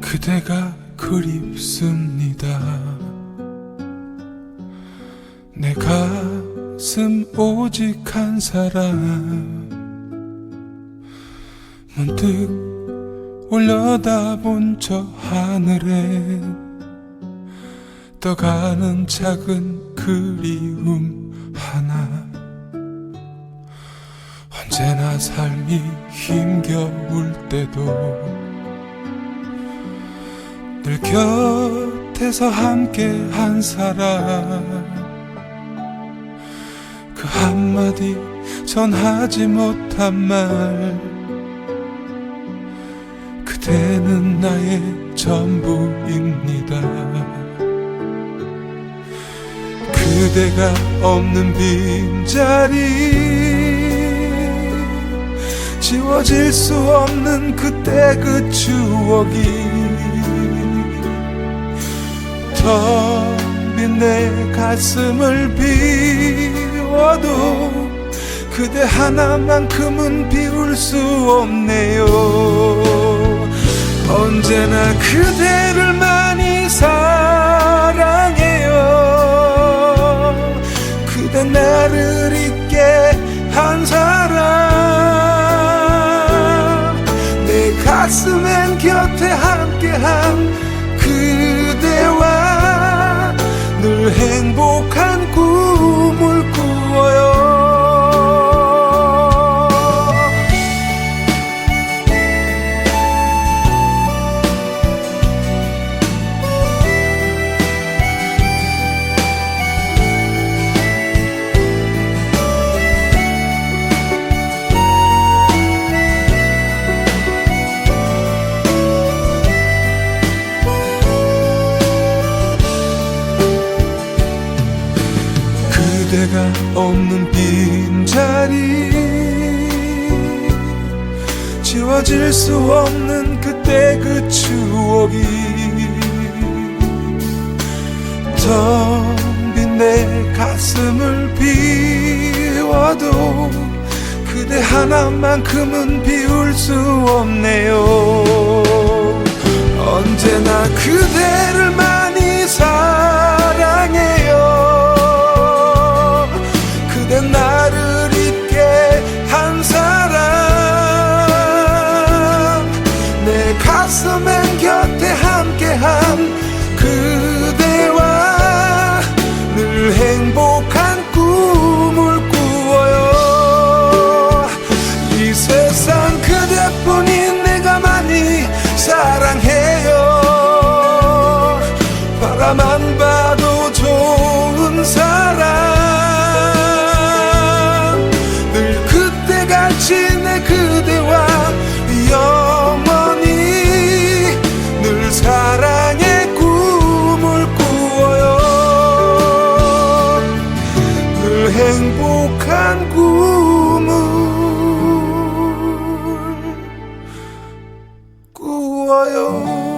그대가 그립습니다. 내 가슴 오직 한 사람 문득 올려다본 저 하늘에 떠가는 작은 그리움 하나. 언제나 삶이 힘겨울 때도 늘 곁에서 함께 한 사람. 그 한마디 전하지 못한 말 그대는 나의 전부입니다. 그대가 없는 빈자리 지워질 수 없는 그때 그 추억이 텅빈 내 가슴을 비워도 그대 하나만큼은 비울 수 없네요 언제나 그대를 많이 사랑해요. 그대 나를 잊게 한 사람. 내 가슴엔 곁에 그대가 없는 빈자리. 지워질 수 없는 그때 그 추억이 텅 빈 내 가슴을 비워도 그대 하나만큼은 비울 수 없네요. 언제나 그대를 내가 늘 행복한 꿈을 꾸어요